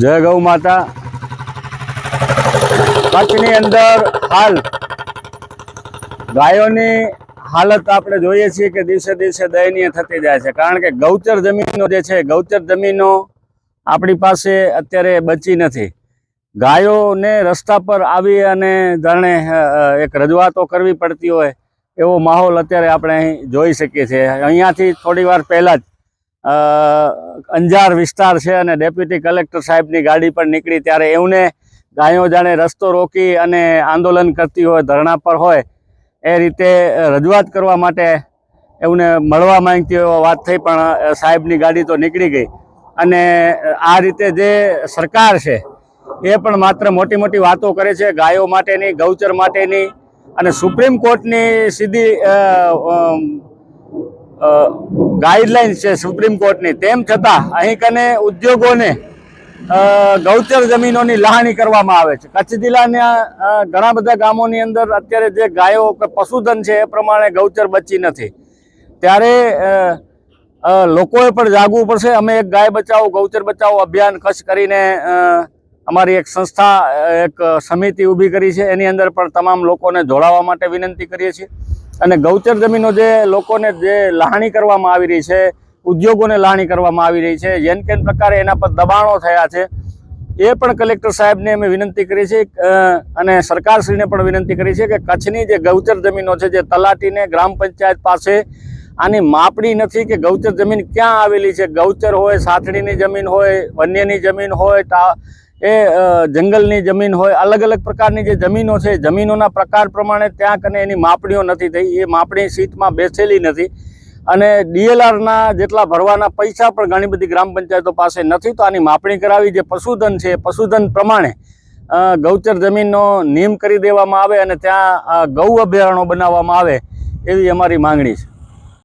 જય ગૌ માતા. કચ્છની અંદર હાલ ગાયોની હાલત આપણે જોઈએ છીએ કે દિવસે દિવસે દયનીય થતી જાય છે. કારણ કે ગૌચર જમીનો જે છે, ગૌચર જમીનો આપણી પાસે અત્યારે બચી નથી. ગાયોને રસ્તા પર આવી અને જાણે એક રજૂઆતો કરવી પડતી હોય એવો માહોલ અત્યારે આપણે અહીં જોઈ શકીએ છીએ. અહીંયાથી થોડી વાર પહેલાં જ અંજાર વિસ્તાર છે અને ડેપ્યુટી કલેક્ટર સાહેબની ગાડી પણ નીકળી ત્યારે એમને ગાયો જાણે રસ્તો રોકી અને આંદોલન કરતી હોય, ધરણા પર હોય, એ રીતે રજૂઆત કરવા માટે એમને મળવા માંગતી હોય વાત થઈ, પણ સાહેબની ગાડી તો નીકળી ગઈ. અને આ રીતે જે સરકાર છે, એ પણ માત્ર મોટી મોટી વાતો કરે છે, ગાયો માટેની, ગૌચર માટેની અને સુપ્રીમ કોર્ટની સીધી ગાઈડલાઇન્સ છે સુપ્રીમ કોર્ટની. તેમ છતાં અહીં કને ઉદ્યોગોને ગૌચર જમીનોની લહાણી કરવામાં આવે છે. કચ્છ જિલ્લાના ઘણા બધા ગામોની અંદર અત્યારે જે ગાયો કે પશુધન છે એ પ્રમાણે ગૌચર બચી નથી. ત્યારે લોકોએ પણ જાગવું પડશે. અમે એક ગાય બચાવો, ગૌચર બચાવો અભિયાન કચ્છ કરીને અમારી એક સંસ્થા, એક સમિતિ ઊભી કરી છે. એની અંદર પણ તમામ લોકોને જોડાવા માટે વિનંતી કરીએ છીએ. અને ગૌચર જમીનો જે લોકોને જે લહાણી કરવામાં આવી રહી છે, ઉદ્યોગોને લહાણી કરવામાં આવી રહી છે, જેન કેન પ્રકારે એના પર દબાણો થયા છે, એ પણ કલેક્ટર સાહેબને અમે વિનંતી કરી છે અને સરકારશ્રીને પણ વિનંતી કરી છે કે કચ્છની જે ગૌચર જમીનો છે, જે તલાટીને ગ્રામ પંચાયત પાસે, આની માપણી નથી કે ગૌચર જમીન ક્યાં આવેલી છે. ગૌચર હોય, સાથડીની જમીન હોય, વન્યની જમીન હોય એ જંગલની જમીન હોય, અલગ અલગ પ્રકારની જે જમીનો છે, જમીનોના પ્રકાર પ્રમાણે ત્યાં કને એની માપણીઓ નથી થઈ. એ માપણી સીટમાં બેસેલી નથી. અને ડીએલઆરના જેટલા ભરવાના પૈસા પણ ઘણી બધી ગ્રામ પંચાયતો પાસે નથી, તો આની માપણી કરાવી જે પશુધન છે પશુધન પ્રમાણે ગૌચર જમીનનો નિયમ કરી દેવામાં આવે અને ત્યાં ગૌ અભયારણ્યો બનાવવામાં આવે એવી અમારી માંગણી છે.